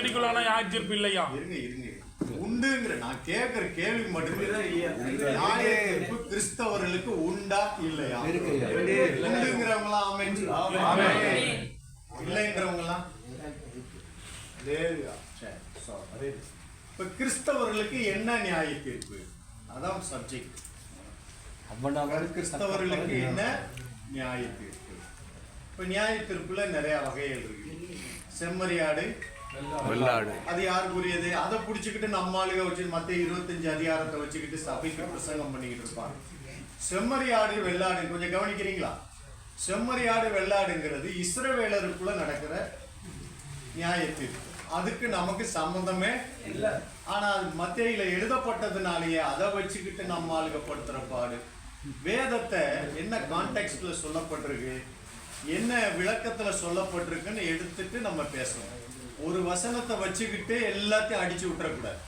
ஆக்கினிக்குள்ளான நியாய தீர்ப்பு இல்லையா? இருங்க இருங்க. உண்டுங்கிற நான் கேட்கிற கேள்வி மட்டுமே கிறிஸ்தவர்களுக்கு உண்டா இல்லையா? உண்டுங்கிறவங்களா அமைஞ்சு sorry. இப்ப கிறிஸ்தவர்களுக்கு என்ன நியாய தீர்ப்பு அதான் சப்ஜெக்ட் கிறிஸ்தவர்களுக்கு என்ன நியாய தீர்ப்பு இப்ப நியாய தீர்ப்புல நிறைய வகைகள் இருக்கு. செம்மறியாடு வெள்ளாடு. அது யாருக்குரியது அதை பிடிச்சிக்கிட்டு நம்ம ஆளுக வச்சு மத்த இருபத்தஞ்சு அதிகாரத்தை வச்சுக்கிட்டு சபைக்கு பிரசங்கம் பண்ணிக்கிட்டு இருப்பாங்க. செம்மறியாடு வெள்ளாடு கொஞ்சம் கவனிக்கிறீங்களா? செம்மறி ஆடு வெள்ளாடுங்கிறது இஸ்ரவேலருக்குள்ள நடக்கிற நியாய அதுக்கு நமக்கு சம்பந்தமே இல்ல. ஆனா அது மத்தியில எழுதப்பட்டதுனாலேயே அதை வச்சுக்கிட்டு நம்ம ஆளுக படுத்துற பாடு. வேதத்தை என்ன கான்டெக்ட்ல சொல்லப்பட்டிருக்கு? என்ன விளக்கத்துல சொல்லப்பட்டிருக்குன்னு எடுத்துட்டு நம்ம பேசணும். ஒரு வசனத்தை வச்சுக்கிட்டு எல்லாத்தையும் அடிச்சு விட்டுறக்கூடாது.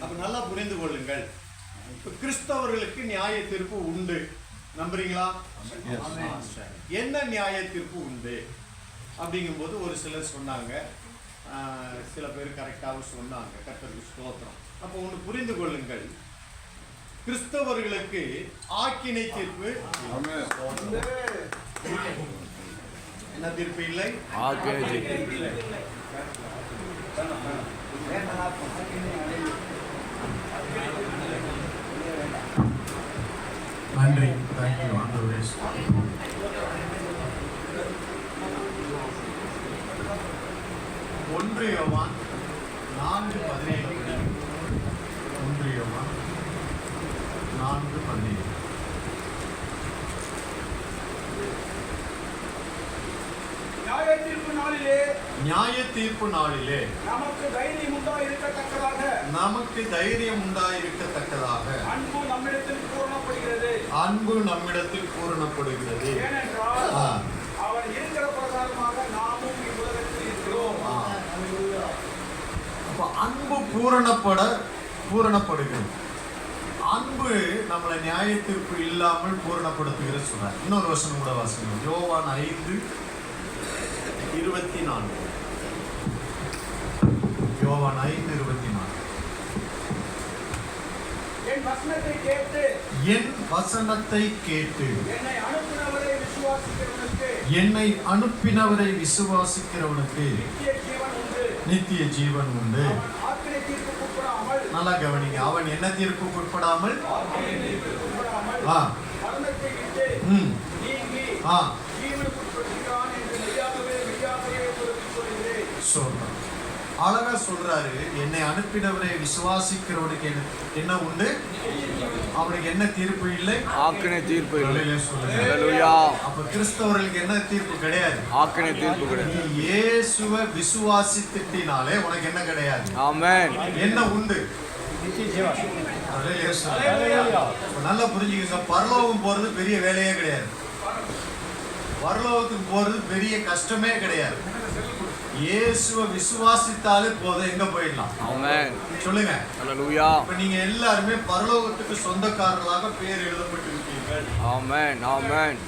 அப்ப நல்லா புரிந்து கொள்ளுங்கள். இப்ப கிறிஸ்தவர்களுக்கு நியாய தீர்ப்பு உண்டு. நம்புறீங்களா. என்ன நியாய தீர்ப்பு உண்டு? அப்படிங்கும்போது ஒரு சிலர் சொன்னாங்க. சில பேர் கரெக்டாகவும் சொன்னாங்க. கர்த்தருக்கு ஸ்தோத்திரம். அப்போ ஒன்று புரிந்து கொள்ளுங்கள். கிறிஸ்தவர்களுக்கு ஆக்கினை தீர்ப்பு என்ன தீர்ப்பு இல்லை? ஆக்கினை தீர்ப்பு இல்லை. நன்றி. தேங்க்யூ ஆண்டவரே ஒன்று யோவான் நான்கு பதினேழு. ஒன்று யோவான் நான்கு பதினேழு. நியாய தீர்ப்பு நாளிலே நியாய தீர்ப்பு நாளிலே நமக்கு தைரியம் உண்டா இருக்கத்தக்கதாக நமக்கு தைரியம் உண்டாயிருக்கத்தக்கதாக. அன்பு நம்மிடத்தில் பூரணப்படுகிறது. அன்பு நம்மிடத்தில் பூரணப்படுகிறது. ஏனென்றால். அவர் இருக்கிற பிரகாரமாக நாமும் இவ்வுலகத்தில் இருக்கிறோம். அப்ப அன்பு பூரணப்பட பூரணப்படுகிறது. அன்பு நம்மளை நியாய தீர்ப்பு இல்லாமல் பூரணப்படுத்துகிற சொல்றார் இன்னொரு வசனம் கூட வாசிக்கணும் யோவான் ஐந்து இருபத்தி நான்கு யோவான் ஐந்து இருபத்தி நான்கு என் வசனத்தை கேட்டு. என்னை அனுப்பினவரை விசுவாசிக்கிறவனுக்கு. நித்திய ஜீவன் உண்டு. நல்லா கவனிங்க. அவன் என்ன தீர்ப்புக்கு உட்படாமல் ஆ. ம். ஆ. சொல்றான் அழகா சொல்றாரு என்னை அனுப்பினவரை விசுவாசிக்கிறவனுக்கு என்ன உண்டு? அவனுக்கு என்ன தீர்ப்பு இல்லை? ஆக்கினை தீர்ப்பு இல்லை. ஹalleluya சொல்லுங்க. ஹalleluya. அப்ப கிறிஸ்தவர்களுக்கு என்ன தீர்ப்பு கிடையாது? ஆக்கினை தீர்ப்பு கிடையாது. இயேசுவை விசுவாசித்தினாலே உனக்கு என்ன கிடையாது? ஆமென். என்ன உண்டு? நல்லா புரிஞ்சுக்கங்க பரலோகம் போறது பெரிய வேலையே கிடையாது. பரலோகத்துக்கு போறது பெரிய கஷ்டமே கிடையாது. இயேசுவை விசுவாசித்தாலே போதும். எங்க போயிடலாம்? ஆமென். சொல்லுங்க. ஹalleluya. இப்ப நீங்க எல்லாருமே பரலோகத்துக்கு சொந்தக்காரர்களாக பேர் எழுதப்பட்டு விட்டீர்கள். ஆமென் ஆமென்.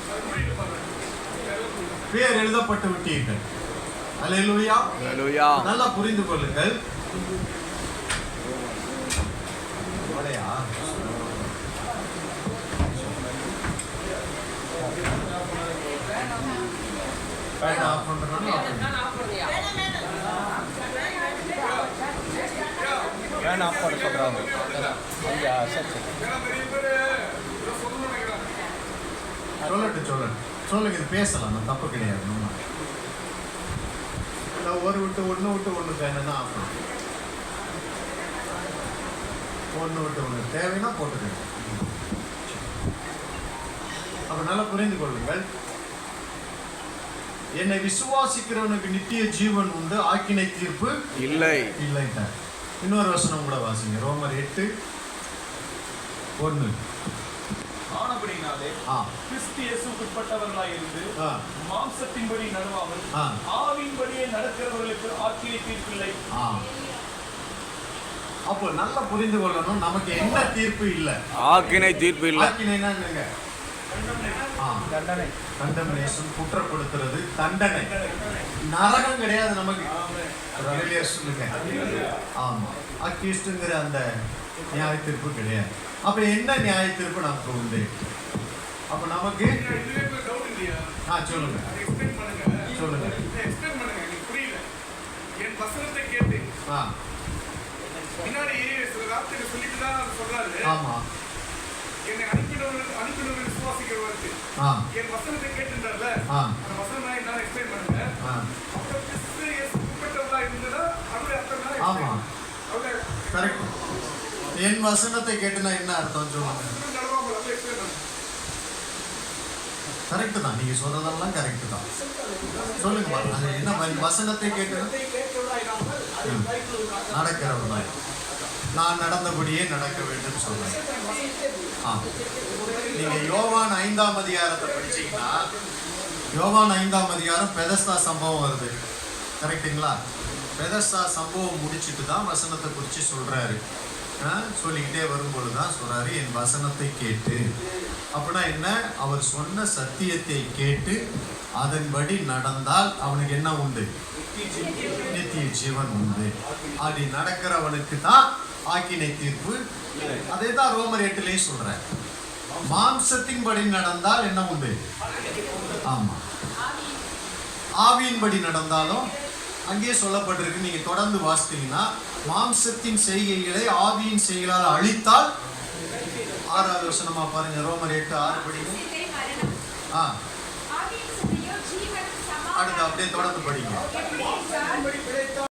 பேர் எழுதப்பட்டு விட்டீர்கள். ஹalleluya. நல்லா புரிந்து கொள்ளுங்கள் அப்படியா? Fan off பண்றேன்னா off பண்ணுங்க. சொல்லட்டும் சொல்லட்டும் சொல்லுங்க இது பேசலாம். நான் தப்பு கிடையாது. நம்ம. ஒரு விட்டு ஒன்று விட்டு ஒன்று வேணும்னா ஆஃப் பண்ணுங்க ஒன்று விட்டு ஒன்று தேவைன்னா போட்டுக்கங்க. அப்ப நல்லா புரிந்து கொள்ளுங்கள். என்னை விசுவாசிக்கிறவனுக்கு நித்திய ஜீவன் உண்டு ஆக்கினை தீர்ப்பு இல்லை. இல்லைட்டார் இன்னொரு வசனம் கூட வாசிங்க. ரோமர் எட்டு ஒன்று. ஆனபடினாலே கிறிஸ்து இயேசுக்குட்பட்டவர்களாய் இருந்து மாம்சத்தின்படி நடுவாமல் ஆ. ஆவியின்படியே நடக்கிறவர்களுக்கு ஆக்கினை தீர்ப்பில்லை. அப்போ நல்லா புரிந்து கொள்ளணும். நமக்கு என்ன தீர்ப்பு இல்லை? ஆக்கினை தீர்ப்பு இல்லை. ஆக்கினைனா என்னங்க? தண்டனை. கண்டமினேஷன் குற்றப்படுத்துறது தண்டனை. நரகம் கிடையாது நமக்கு. சொல்லுங்க. ஆமா. அக்யூஸ்டுங்கிற அந்த நியாய தீர்ப்பு கிடையாது. அப்ப என்ன நியாய தீர்ப்பு நமக்கு உண்டு அப்ப நமக்கு? ஆ சொல்லுங்க. சொல்லுங்க. என் வசனத்தை கேட்டு. ஆ. பின்னாடி சொல்லிட்டு தான் சொல்றாரு. ஆமா. என்னை அனுப்பினவர்கள் அனுப்பினவர்கள் விசுவாசிக்கிறவருக்கு என் வசனத்தை கேட்டுன்றார்ல ஆ. அந்த வசனம் தான் என்னால எக்ஸ்பிளைன் பண்ணுங்க ஆ. அப்புறம் கிறிஸ்து இயேசு உட்பட்டவரா இருந்ததா? அவருடைய அர்த்தம் தான் ஆமா. அவருடைய கரெக்ட் என் வசனத்தை கேட்டுனா என்ன அர்த்தம் பண்ணுங்க கரெக்ட் தான். நீங்க சொல்றதெல்லாம் கரெக்ட் தான். சொல்லுங்க என்ன வசனத்தை கேட்டு நடக்கிறவர்கள் நான் நடந்தபடியே நடக்க வேண்டும் சொல்றேன் ஆ. நீங்க யோவான் ஐந்தாம் அதிகாரத்தை படிச்சீங்கன்னா யோவான் ஐந்தாம் அதிகாரம் பெதஸ்தா சம்பவம் வருது. கரெக்ட்டுங்களா? பெதஸ்தா சம்பவம் முடிச்சுட்டு தான் வசனத்தை குறித்து சொல்றாரு. சொல்லிக்கிட்டே வரும்பொழுது தான் சொல்றாரு என் வசனத்தை கேட்டு. அப்படின்னா என்ன? அவர் சொன்ன சத்தியத்தை கேட்டு அதன்படி நடந்தால் அவனுக்கு என்ன உண்டு? நித்திய ஜீவன் உண்டு. அப்படி நடக்கிறவனுக்கு தான் ஆக்கினை தீர்ப்பு அதே தான் ரோமர் எட்டுலேயும் சொல்றேன் மாம்சத்தின்படி நடந்தால் என்ன உண்டு? ஆமா. ஆவியின்படி நடந்தாலும் அங்கேயே சொல்லப்பட்டிருக்கு நீங்க தொடர்ந்து வாசித்தீங்கன்னா மாம்சத்தின் செய்கைகளை ஆவியின் செய்கைகளால் அழித்தால் ஆறாவது வசனமா பாருங்க ரோமர் எட்டு ஆறு படிங்க. மரணம் ஆ அடுத்து அப்படியே தொடர்ந்து படிங்க.